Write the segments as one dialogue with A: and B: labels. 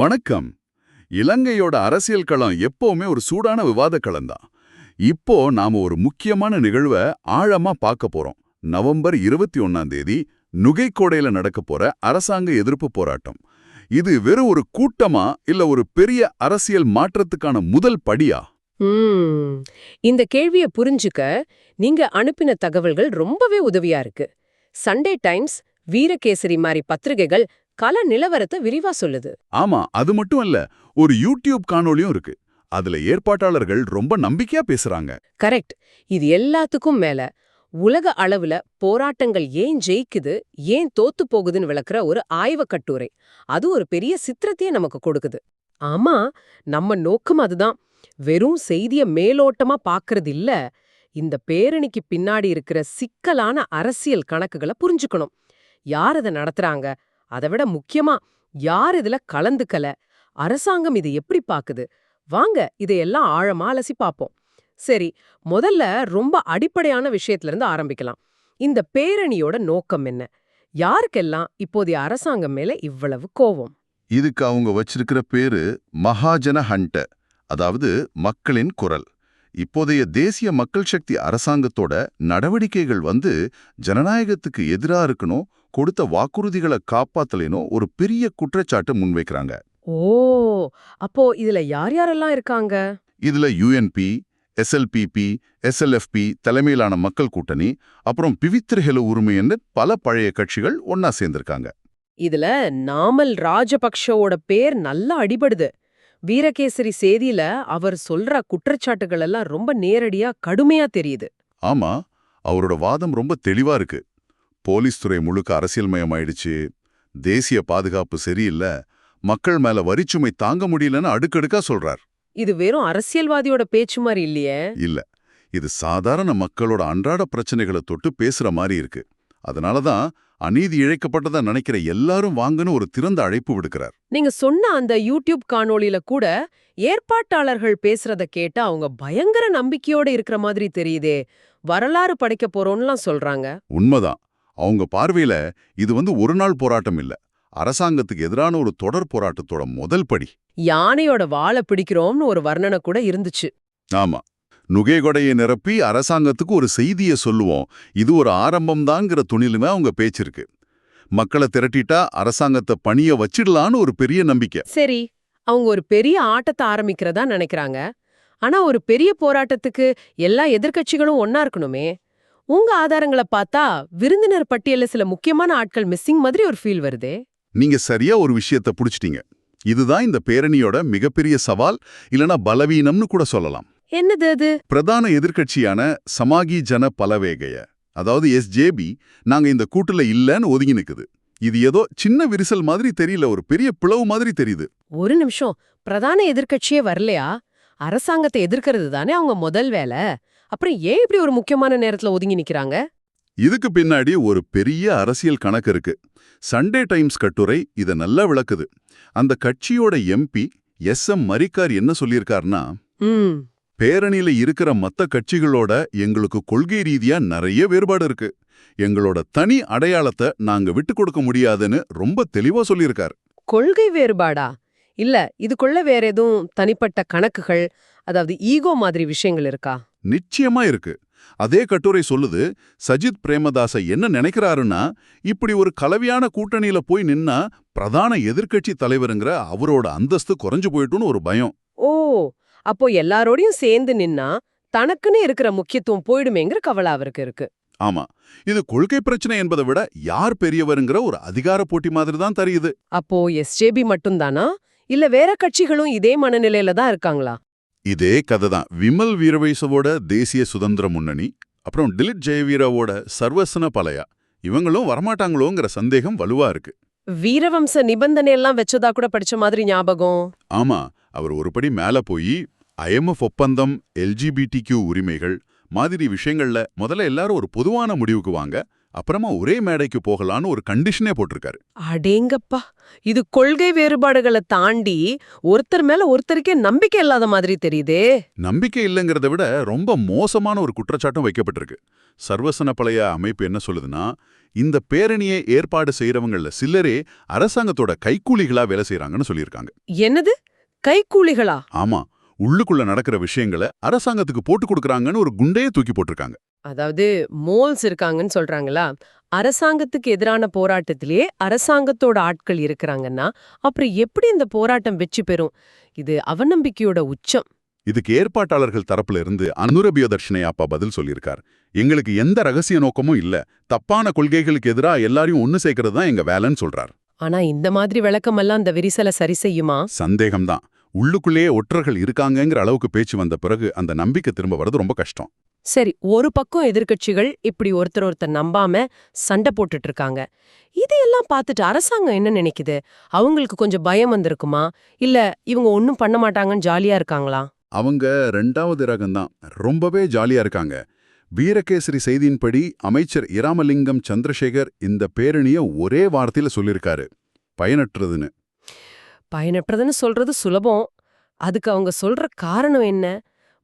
A: வணக்கம். இலங்கையோட அரசியல் களம் எப்பவுமே ஒரு சூடான விவாத களம்தான் இப்போ நாம ஒரு முக்கியமான நிகழ்வை ஆழமா பார்க்க போறோம். நவம்பர் இருபத்தி ஒன்னாம் தேதி நுகைக்கோடையில நடக்க போற அரசாங்க எதிர்ப்பு போராட்டம். இது வெறும் ஒரு கூட்டமா இல்ல ஒரு பெரிய அரசியல் மாற்றத்துக்கான முதல் படியா?
B: இந்த கேள்விய புரிஞ்சுக்க நீங்க அனுப்பின தகவல்கள் ரொம்பவே உதவியா இருக்கு. சண்டே டைம்ஸ் வீரகேசரி மாதிரி பத்திரிகைகள் கல நிலவரத்தை விரிவா சொல்லுது.
A: ஆமா அது மட்டும் இல்ல ஒரு யூடியூப் காணொளியும் இருக்கு. அதுல ஏற்பாட்டாளர்கள் ரொம்ப நம்பிக்கையா பேசுறாங்க.
B: கரெக்ட். இது எல்லாத்துக்கும் மேல உலக அளவுல போராட்டங்கள் ஏன் ஜெயிக்குது ஏன் தோத்து போகுதுன்னு விளக்குற ஒரு ஆய்வுக் கட்டுரை. அது ஒரு பெரிய சித்திரத்தையே நமக்கு கொடுக்குது. ஆமா நம்ம நோக்கம் அதுதான். வெறும் செய்திய மேலோட்டமா பாக்குறது இல்ல இந்த பேரணிக்கு பின்னாடி இருக்கிற சிக்கலான அரசியல் கணக்குகளை புரிஞ்சுக்கணும். யார் அதை நடத்துறாங்க? அதை விட முக்கியமா யார் இதுல கலந்துக்கல? அரசாங்கம் இதை எப்படி பாக்குது? வாங்க இதையெல்லாம் ஆழமா அலசி பாப்போம். சரி முதல்ல ரொம்ப அடிப்படையான விஷயத்துல இருந்து ஆரம்பிக்கலாம். இந்த பேரணியோட நோக்கம் என்ன? யாருக்கெல்லாம் இப்போதைய அரசாங்கம் மேல இவ்வளவு கோவம்
C: இதுக்கு அவங்க வச்சிருக்கிற பேரு மகாஜன ஹண்ட அதாவது மக்களின் குரல். இப்போதைய தேசிய மக்கள் சக்தி அரசாங்கத்தோட நடவடிக்கைகள் வந்து ஜனநாயகத்துக்கு எதிரா இருக்கணும் கொடுத்த வாக்குறுதிகளை காப்பாத்தலேனும் ஒரு பெரிய குற்றச்சாட்டு முன்வைக்கிறாங்க.
B: ஓ அப்போ இதுல யார் யாரெல்லாம் இருக்காங்க?
C: இதுல யுஎன்பி எஸ்எல்பிபி எஸ்எல்எஃப்பி தலைமையிலான மக்கள் கூட்டணி அப்புறம் பிவித்திரஹெல உரிமைன்னு பல பழைய கட்சிகள் ஒன்னா சேர்ந்திருக்காங்க.
B: இதுல நாமல் ராஜபக்ஷவோட பேர் நல்லா அடிபடுது. வீரகேசரி செய்தியில அவர் சொல்ற குற்றச்சாட்டுகள் எல்லாம் ரொம்ப நேரடியா கடுமையா தெரியுது.
C: ஆமா அவரோட வாதம் ரொம்ப தெளிவா இருக்கு. போலீஸ் துறை முழுக்க அரசியல்மயமாயிடுச்சு. தேசிய பாதுகாப்பு சரியில்லை. மக்கள் மேல வரிச்சுமை தாங்க முடியலன்னு அடுக்கடுக்கா சொல்றார்.
B: இது வெறும் அரசியல்வாதியோட பேச்சு மாதிரி இல்லையே.
C: இல்ல. இது சாதாரண மக்களோட அன்றாட பிரச்சனைகளை தொட்டு பேசுற மாதிரி இருக்கு. அதனால தான் அநீதி இழைக்கப்பட்டதா நினைக்கிற எல்லாரும் வாங்கன்னு ஒரு திறந்த அழைப்பு விடுக்கிறார்.
B: நீங்க சொன்ன அந்த யூடியூப் காணொளியில கூட ஏற்பாட்டாளர்கள் பேசுறத கேட்டா அவங்க பயங்கர நம்பிக்கையோட இருக்கிற மாதிரி தெரியுதே. வரலாறு படைக்க போறோம்லாம் சொல்றாங்க.
C: உண்மைதான். அவங்க பார்வையில இது வந்து ஒரு நாள் போராட்டம் இல்ல. அரசாங்கத்துக்கு எதிரான ஒரு தொடர் போராட்டத்தோட முதல் படி.
B: யானையோட வாழை பிடிக்கிறோம்னு ஒரு வர்ணனை கூட இருந்துச்சு.
C: ஆமா. நுகைகொடையை நிரப்பி அரசாங்கத்துக்கு ஒரு செய்தியை சொல்லுவோம். இது ஒரு ஆரம்பம்தாங்கிற துணிலுமே அவங்க பேச்சிருக்கு மக்களை திரட்டிட்டா அரசாங்கத்தை பணிய வச்சிடலான்னு ஒரு பெரிய நம்பிக்கை.
B: சரி அவங்க ஒரு பெரிய ஆட்டத்தை ஆரம்பிக்கிறதா நினைக்கிறாங்க. ஆனா ஒரு பெரிய போராட்டத்துக்கு எல்லா எதிர்க்கட்சிகளும் ஒன்னா இருக்கணுமே. உங்க ஆதாரங்களை பார்த்தா விருந்தினர் பட்டியல்ல சில முக்கியமான ஆட்கள் மிஸ்ஸிங் மாதிரி ஒரு ஃபீல் வருதே.
C: நீங்க சரியா ஒரு விஷயத்தை புடிச்சிட்டீங்க. இதுதான் இந்த பேரணியோட மிகப்பெரிய சவால் இல்லனா பலவீனம்னு கூட சொல்லலாம்.
B: என்னது அது?
C: பிரதான எதிர்க்கட்சியான சமாகி ஜன பலவேகைய அதாவது எஸ்ஜேபி நாங்க இந்த கூட்டுல இல்லன்னு ஒதுங்கி நிக்குது. இது ஏதோ சின்ன விரிசல் மாதிரி தெரியல ஒரு பெரிய பிளவு மாதிரி தெரியுது.
B: ஒரு நிமிஷம். பிரதான எதிர்க்கட்சியே வரலையா? அரசாங்கத்தை எதிர்க்கிறது தானே அவங்க முதல் வேலை. அப்புறம் ஏன் இப்படி ஒரு முக்கியமான நேரத்துல ஒதுங்கி நிக்கிறாங்க?
C: இதுக்கு பின்னாடி ஒரு பெரிய அரசியல் கணக்கு இருக்கு. சண்டே டைம்ஸ் கட்டுரை இத நல்லா விளக்குது. அந்த கட்சியோட எம்பி எஸ் எம் மரிக்கார் என்ன சொல்லியிருக்காருன்னா பேரணியில இருக்கிற மத்த கட்சிகளோட எங்களுக்கு கொள்கை ரீதியா நிறைய வேறுபாடு இருக்கு. எங்களோட தனி அடையாளத்தை நாங்க விட்டு கொடுக்க முடியாதுன்னு ரொம்ப தெளிவா சொல்லியிருக்கார்.
B: கொள்கை வேறுபாடா? இல்ல இதுக்குள்ள வேற எதுவும் தனிப்பட்ட கணக்குகள் அதாவது ஈகோ மாதிரி விஷயங்கள் இருக்கா?
C: நிச்சயமா இருக்கு. அதே கட்டுரை சொல்லுது சஜித் பிரேமதாச என்ன நினைக்கிறாருன்னா இப்படி ஒரு கலவையான கூட்டணியில போய் நின்னா பிரதான எதிர்க்கட்சி தலைவருங்கிற அவரோட அந்தஸ்து குறைஞ்சு போயிட்டுன்னு ஒரு பயம்.
B: ஓ அப்போ எல்லாரோடையும் சேர்ந்து நின்னா தனக்குன்னு இருக்கிற முக்கியத்துவம் போயிடுமேங்கிற கவலை அவருக்கு இருக்கு.
C: ஆமா. இது கொள்கை பிரச்சனை என்பதை விட யார் பெரியவருங்கிற ஒரு அதிகார போட்டி மாதிரி தான் தெரியுது.
B: அப்போ எஸ்ஜேபி மட்டும்தானா? இல்ல வேற கட்சிகளும் இதே மனநிலையில தான் இருக்காங்களா?
C: இதே கதை தான் விமல் வீரவைசவோட தேசிய சுதந்திர முன்னணி அப்புறம் டிலிட் ஜெயவீராவோட சர்வசன பலையா. இவங்களும் வரமாட்டாங்களோங்கிற சந்தேகம் வலுவா இருக்கு.
B: வீரவம்ச நிபந்தனை எல்லாம் வச்சதா கூட படிச்ச மாதிரி ஞாபகம்?
C: ஆமா அவர் ஒருபடி மேல போய் ஐஎம்எஃப் ஒப்பந்தம் எல்ஜிபிடி உரிமைகள் மாதிரி விஷயங்கள்ல முதல்ல எல்லாரும் ஒரு பொதுவான முடிவுக்கு வாங்க. அப்புறமா ஒரே மேடைக்கு போகலான்னு ஒரு கண்டிஷனே போட்டிருக்காரு.
B: அடேங்கப்பா! இது கொள்கை வேறுபாடுகளை தாண்டி ஒருத்தர் மேல ஒருத்தருக்கே நம்பிக்கை இல்லாத மாதிரி தெரியுதே.
C: நம்பிக்கை இல்லைங்கிறத விட ரொம்ப மோசமான ஒரு குற்றச்சாட்டும் வைக்கப்பட்டிருக்கு. சர்வசன பழைய அமைப்பு என்ன சொல்லுதுன்னா இந்த பேரணியை ஏற்பாடு செய்யறவங்கள சிலரே அரசாங்கத்தோட கைக்கூலிகளா வேலை செய்யறாங்கன்னு சொல்லியிருக்காங்க.
B: என்னது? கைக்கூலிகளா?
C: ஆமா உள்ளுக்குள்ள நடக்கிற விஷயங்களை அரசாங்கத்துக்கு போட்டு கொடுக்கறாங்கன்னு ஒரு குண்டையே தூக்கி போட்டிருக்காங்க.
B: அதாவது மோல்ஸ் இருக்காங்கன்னு சொல்றாங்களா? அரசாங்கத்துக்கு எதிரான போராட்டத்திலேயே அரசாங்கத்தோட ஆட்கள் இருக்கிறாங்கன்னா அப்புறம் எப்படி இந்த போராட்டம் வெற்றி பெறும்? இது அவநம்பிக்கையோட உச்சம்.
C: இதுக்கு ஏற்பாட்டாளர்கள் தரப்புல இருந்து அனுரபிய தர்ஷனையாப்பா பதில் சொல்லியிருக்கார். எங்களுக்கு எந்த ரகசிய நோக்கமும் இல்ல. தப்பான கொள்கைகளுக்கு எதிரா எல்லாரையும் ஒன்னு சேர்க்கறது தான் எங்க வேலைன்னு சொல்றார்.
B: ஆனா இந்த மாதிரி விளக்கமெல்லாம் அந்த விரிசலை சரி செய்யுமா?
C: சந்தேகம்தான். உள்ளுக்குள்ளேயே ஒற்றர்கள் இருக்காங்கங்கிற அளவுக்கு பேச்சு வந்த பிறகு அந்த நம்பிக்கை திரும்ப வர்றது ரொம்ப கஷ்டம்.
B: சரி ஒரு பக்கம் எதிர்க்கட்சிகள் இப்படி ஒருத்தர் ஒருத்தர் நம்பாம சண்டை போட்டுட்டு இருக்காங்க இதையெல்லாம் பார்த்துட்டு அரசாங்கம் என்ன நினைக்குது? அவங்களுக்கு கொஞ்சம் பயம் வந்திருக்குமா? இல்ல இவங்க ஒன்னும் பண்ண மாட்டாங்கன்னு ஜாலியா இருக்காங்களா?
C: அவங்க ரெண்டாவது ரகம்தான். ரொம்பவே ஜாலியா இருக்காங்க. வீரகேசரி செய்தியின்படி அமைச்சர் இராமலிங்கம் சந்திரசேகர் இந்த பேரணிய ஒரே வார்த்தையில சொல்லியிருக்காரு. பயனற்றதுன்னு.
B: பயனற்றதுன்னு சொல்றது சுலபம். அதுக்கு அவங்க சொல்ற காரணம் என்ன?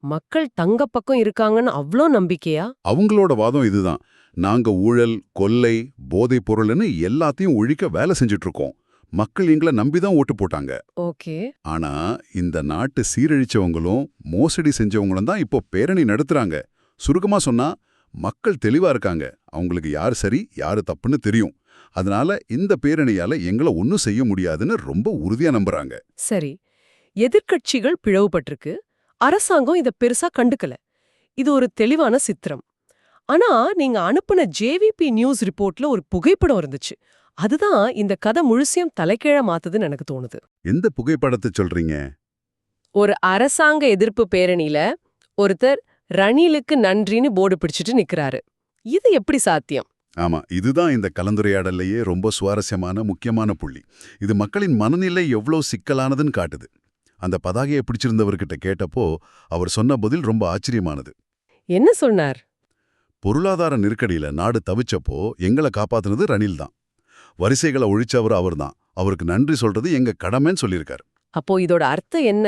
B: மக்கள் தங்க பக்கம் இருக்காங்கன்னு அவ்ளோ நம்பிக்கையா?
C: அவங்களோட வாதம் இதுதான். நாங்க ஊழல் கொள்ளை போதைப் பொருள்னு எல்லாத்தையும் ஒழிக்க வேலை செஞ்சுட்டு இருக்கோம் மக்கள் எங்களை நம்பிதான் ஓட்டு போட்டாங்க.
B: ஓகே.
C: ஆனா இந்த நாட்டு சீரழிச்சவங்களும் மோசடி செஞ்சவங்களும் தான் இப்போ பேரணி நடத்துறாங்க. சுருக்கமா சொன்னா மக்கள் தெளிவா இருக்காங்க. அவங்களுக்கு யார் சரி யாரு தப்புன்னு தெரியும். அதனால இந்த பேரணியால எங்களை ஒன்னும் செய்ய முடியாதுன்னு ரொம்ப உறுதியா நம்புறாங்க.
B: சரி. எதிர்க்கட்சிகள் பிளவுபட்டிருக்கு. அரசாங்கம் இத பெருசா கண்டுக்கல. இது ஒரு தெளிவான சித்திரம். ஆனா நீங்க அனுப்புன ஜேவிபி நியூஸ் ரிப்போர்ட்ல ஒரு புகைப்படம் இருந்துச்சு. அதுதான் இந்த கதை முழுசையும் தலைகீழ மாத்துதுன்னு எனக்கு தோணுது.
C: எந்த புகைப்படத்தை சொல்றீங்க?
B: ஒரு அரசாங்க எதிர்ப்பு பேரணியில ஒருத்தர் ரணிலுக்கு நன்றின்னு போர்டு பிடிச்சிட்டு நிக்கிறாரு. இது எப்படி சாத்தியம்?
C: ஆமா இதுதான் இந்த கலந்துரையாடல்லையே ரொம்ப சுவாரஸ்யமான முக்கியமான புள்ளி. இது மக்களின் மனநிலை எவ்வளோ சிக்கலானதுன்னு காட்டுது. அந்த பதாகையை பிடிச்சிருந்தவர்கிட்ட கேட்டப்போ அவர் சொன்ன பதில் ரொம்ப ஆச்சரியமானது.
B: என்ன சொன்னார்?
C: பொருளாதார நெருக்கடியில நாடு தவிச்சப்போ எங்களை காப்பாத்துனது ரணில் தான். வரிசைகளை ஒழிச்சவர் அவர்தான் அவருக்கு நன்றி சொல்றது எங்க கடமைன்னு சொல்லியிருக்காரு.
B: அப்போ இதோட அர்த்தம் என்ன?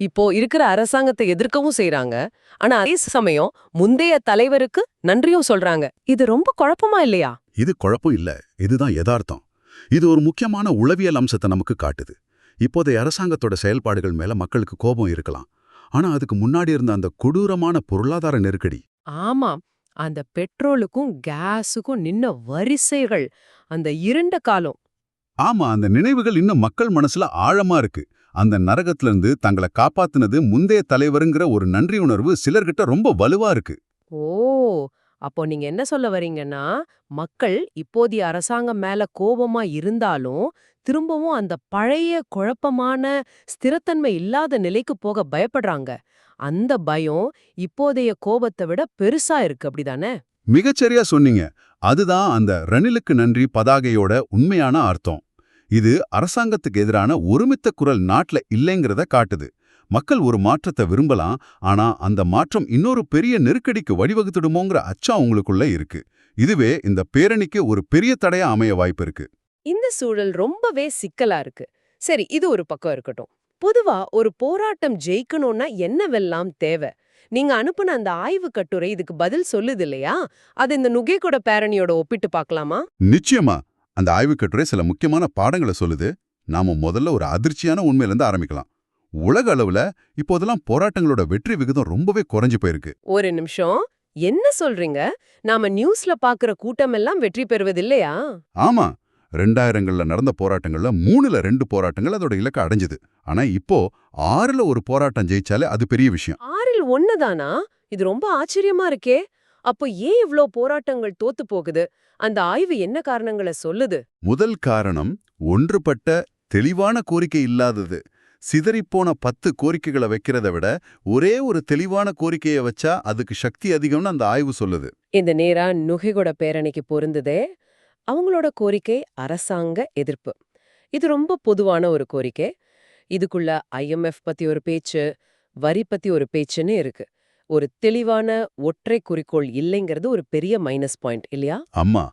B: இப்போ இருக்கிற அரசாங்கத்தை எதிர்க்கவும் செய்றாங்க. ஆனா அதே சமயம் முந்தைய தலைவருக்கு நன்றியும் சொல்றாங்க. இது ரொம்ப குழப்பமா இல்லையா?
C: இது குழப்பம் இல்ல. இதுதான் யதார்த்தம். இது ஒரு முக்கியமான உளவியல் அம்சத்தை நமக்கு காட்டுது. இப்போதைய அரசாங்கத்தோட செயல்பாடுகள் மேல மக்களுக்கு கோபம் இருக்கலாம். ஆனா அதுக்கு முன்னாடி இருந்த அந்த கொடூரமான பொருளாதார நெருக்கடி.
B: ஆமாம் அந்த பெட்ரோலுக்கும் கேஸுக்கும் நின்ன வரிசைகள் அந்த இருண்ட காலம்.
C: ஆமா அந்த நினைவுகள் இன்னும் மக்கள் மனசுல ஆழமா இருக்கு. அந்த நரகத்துல இருந்து தங்களை காப்பாத்துனது முந்தைய தலைவருங்கிற ஒரு நன்றி உணர்வு சிலர்கிட்ட ரொம்ப வலுவா இருக்கு.
B: ஓ! அப்போ நீங்க என்ன சொல்ல வரீங்கன்னா மக்கள் இப்போதைய அரசாங்கம் மேல கோபமா இருந்தாலும் திரும்பவும் அந்த பழைய குழப்பமான ஸ்திரத்தன்மை இல்லாத நிலைக்கு போக பயப்படுறாங்க. அந்த பயம் இப்போதைய கோபத்தை விட பெருசா இருக்கு. அப்படிதானே?
C: மிகச்சரியா சொன்னீங்க. அதுதான் அந்த ரணிலுக்கு நன்றி பதாகையோட உண்மையான அர்த்தம். இது அரசாங்கத்துக்கு எதிரான ஒருமித்த குரல் நாட்டுல இல்லைங்கிறத காட்டுது. மக்கள் ஒரு மாற்றத்தை விரும்பலாம் ஆனா அந்த மாற்றம் இன்னொரு பெரிய நெருக்கடிக்கு வழிவகுத்துடுமோங்கிற அச்சம் உங்களுக்குள்ள இருக்கு. இதுவே இந்த பேரணிக்கு ஒரு பெரிய தடையா அமைய வாய்ப்பு இருக்கு.
B: இந்த சூழல் ரொம்பவே சிக்கலா இருக்கு. சரி இது ஒரு பக்கம் இருக்கட்டும். பொதுவா ஒரு போராட்டம் ஜெயிக்கணும்னா என்னவெல்லாம் தேவை? நீங்க அனுப்புன அந்த ஆய்வு கட்டுரை இதுக்கு பதில் சொல்லுது இல்லையா? அது இந்த நுகேகொட பேரணியோட ஒப்பிட்டு பார்க்கலாமா?
C: நிச்சயமா. அந்த ஆய்வுக் கட்டுரை சில முக்கியமான பாடங்களை சொல்லுது. நாம முதல்ல ஒரு அதிர்ச்சியான உண்மையிலிருந்து ஆரம்பிக்கலாம். உலக அளவுல இப்போதெல்லாம் போராட்டங்களோட வெற்றி விகிதம் ரொம்பவே குறைஞ்சு போயிருக்கு.
B: ஒரு நிமிஷம். என்ன சொல்றீங்க? நாம நியூஸ்ல பாக்குற கூட்டமெல்லாம் வெற்றி பெறுவதில்லையா
C: ஆமா. ரெண்டாயிரங்கள்ல நடந்த போராட்டங்கள்ல மூணுல ரெண்டு போராட்டங்கள் அதோட இலக்கை அடைஞ்சது. ஆனா இப்போ ஆறுல ஒரு போராட்டம் ஜெயிச்சாலே அது பெரிய விஷயம்.
B: ஆறில் ஒண்ணுதானா இது ரொம்ப ஆச்சரியமா இருக்கே. அப்போ ஏன் இவ்ளோ போராட்டங்கள் தோத்து போகுது? அந்த ஆய்வு என்ன காரணங்களை சொல்லுது?
C: முதல் காரணம் ஒன்றுபட்ட தெளிவான கோரிக்கை இல்லாதது. சிதறிப்போன பத்து கோரிக்கைகளை வைக்கிறத விட ஒரே ஒரு தெளிவான கோரிக்கையை வச்சா அதுக்கு சக்தி அதிகம்னு அந்த ஆய்வு சொல்லுது.
B: இந்த நேரா நுகைகொட பேரணிக்கு பொருந்துதே அவங்களோட கோரிக்கை அரசாங்க எதிர்ப்பு. இது ரொம்ப பொதுவான ஒரு கோரிக்கை. இதுக்குள்ள ஐஎம்எஃப் பத்தி ஒரு பேச்சு வரி பத்தி ஒரு பேச்சுன்னு இருக்கு. ஒரு தெளிவான ஒற்றை குறிக்கோள் இல்லைங்கிறது ஒரு பெரிய மைனஸ் பாயிண்ட் இல்லையா?
C: அம்மா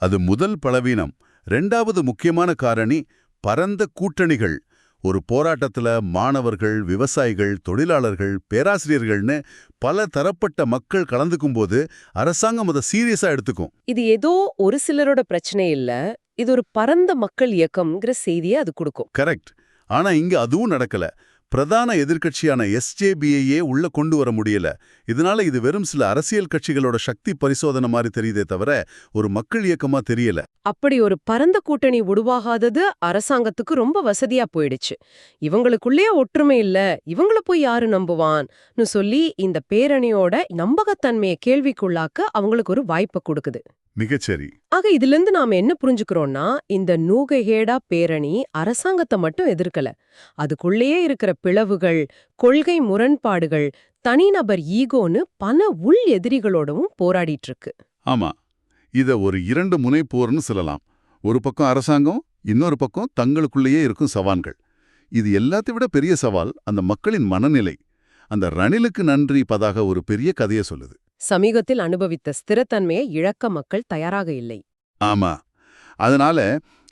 C: அது முதல் பலவீனம். ரெண்டாவது முக்கியமான காரணி பரந்த கூட்டணிகள். ஒரு போராட்டத்துல மாணவர்கள் விவசாயிகள் தொழிலாளர்கள் பேராசிரியர்கள்னு பல தரப்பட்ட மக்கள் கலந்துக்கும்போது அரசாங்கம் அதை சீரியஸா எடுத்துக்கும்.
B: இது ஏதோ ஒரு சிலரோட பிரச்சனை இல்ல இது ஒரு பரந்த மக்கள் இயக்கம்ங்கிற செய்தியை அது கொடுக்கும்.
C: கரெக்ட். ஆனா இங்க அதுவும் நடக்கல. பிரதான எதிர்க்கட்சியான எஸ்ஜேபிஐயே உள்ள கொண்டு வர முடியல. இதனால இது வெறும் சில அரசியல் கட்சிகளோட சக்தி பரிசோதனை மாதிரி தெரியுதே தவிர ஒரு மக்கள் இயக்கமா தெரியல.
B: அப்படி ஒரு பரந்த கூட்டணி உருவாகாதது அரசாங்கத்துக்கு ரொம்ப வசதியா போயிடுச்சு. இவங்களுக்குள்ளேயே ஒற்றுமை இல்ல இவங்கள போய் யாரு நம்புவான்னு சொல்லி இந்த பேரணியோட நம்பகத்தன்மையை கேள்விக்குள்ளாக்க அவங்களுக்கு ஒரு வாய்ப்பை கொடுக்குது.
C: மிகச்சரி.
B: ஆக இதுல இருந்து நாம என்ன புரிஞ்சுக்கிறோம்னா இந்த நூகஹேடா பேரணி அரசாங்கத்தை மட்டும் எதிர்க்கல. அதுக்குள்ளேயே இருக்கிற பிளவுகள் கொள்கை முரண்பாடுகள் தனிநபர் ஈகோன்னு பல உள் எதிரிகளோடவும் போராடிட்டு இருக்கு
C: ஆமா. இத ஒரு இரண்டு முனை போர்னு சொல்லலாம். ஒரு பக்கம் அரசாங்கம் இன்னொரு பக்கம் தங்களுக்குள்ளேயே இருக்கும் சவால்கள். இது எல்லாத்தை விட பெரிய சவால் அந்த மக்களின் மனநிலை. அந்த ரணிலுக்கு நன்றி பதாக ஒரு பெரிய கதையை சொல்லுது.
B: சமீபத்தில் அனுபவித்த ஸ்திரத்தன்மையை இழக்க மக்கள் தயாராக இல்லை.
C: ஆமா. அதனால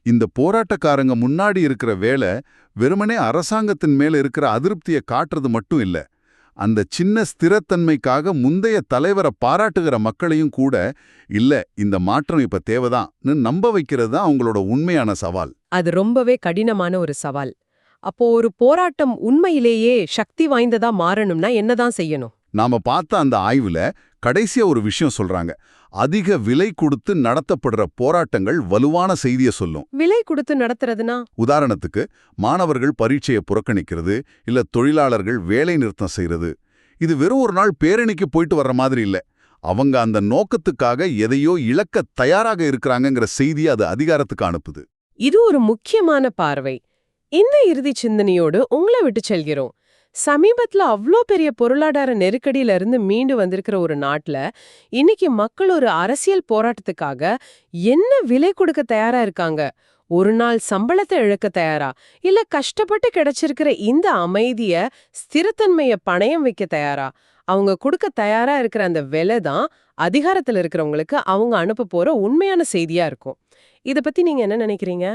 C: இந்த போராட்டக்காரங்க முன்னாடி இருக்கிற வேலை வெறுமனே அரசாங்கத்தின் மேல இருக்கிற அதிருப்தியை காட்டுறது மட்டும் இல்ல. அந்த சின்ன ஸ்திரத்தன்மைக்காக முந்தைய தலைவரை பாராட்டுகிற மக்களையும் கூட இல்ல இந்த மாற்றம் இப்ப தேவைதான்னு நம்ப வைக்கிறது தான் அவங்களோட உண்மையான சவால்.
B: அது ரொம்பவே கடினமான ஒரு சவால். அப்போ ஒரு போராட்டம் உண்மையிலேயே சக்தி வாய்ந்ததா மாறணும்னா என்னதான் செய்யணும்?
C: நாம பார்த்த அந்த ஆய்வுல கடைசியா ஒரு விஷயம் சொல்றாங்க. அதிக விலை கொடுத்து நடத்தப்படுற போராட்டங்கள் வலுவான செய்தியை சொல்லும்.
B: விலை கொடுத்து நடத்துறதுனா?
C: உதாரணத்துக்கு மாணவர்கள் பரீட்சையை புறக்கணிக்கிறது இல்ல தொழிலாளர்கள் வேலை நிறுத்தம் செய்யறது இது வெறும் ஒரு நாள் பேரணிக்கு போயிட்டு வர்ற மாதிரி இல்ல. அவங்க அந்த நோக்கத்துக்காக எதையோ இழக்க தயாராக இருக்கிறாங்கங்கிற செய்தியை அது அதிகாரத்துக்கு அனுப்புது.
B: இது ஒரு முக்கியமான பார்வை. இந்த இறுதி சிந்தனையோடு உங்களை விட்டு செல்கிறோம். சமீபத்துல அவ்ளோ பெரிய பொருளாதார நெருக்கடியில இருந்து மீண்டு வந்திருக்கிற ஒரு நாட்டுல இன்னைக்கு மக்கள் ஒரு அரசியல் போராட்டத்துக்காக என்ன விலை கொடுக்க தயாரா இருக்காங்க? ஒரு நாள் சம்பளத்தை இழக்க தயாரா? இல்ல கஷ்டப்பட்டு கிடைச்சிருக்கிற இந்த அமைதிய ஸ்திரத்தன்மைய பணயம் வைக்க தயாரா? அவங்க கொடுக்க தயாரா இருக்கிற அந்த விலை தான் அதிகாரத்துல இருக்கிறவங்களுக்கு அவங்க அனுப்ப போற உண்மையான செய்தியா இருக்கும். இத பத்தி நீங்க என்ன நினைக்கிறீங்க?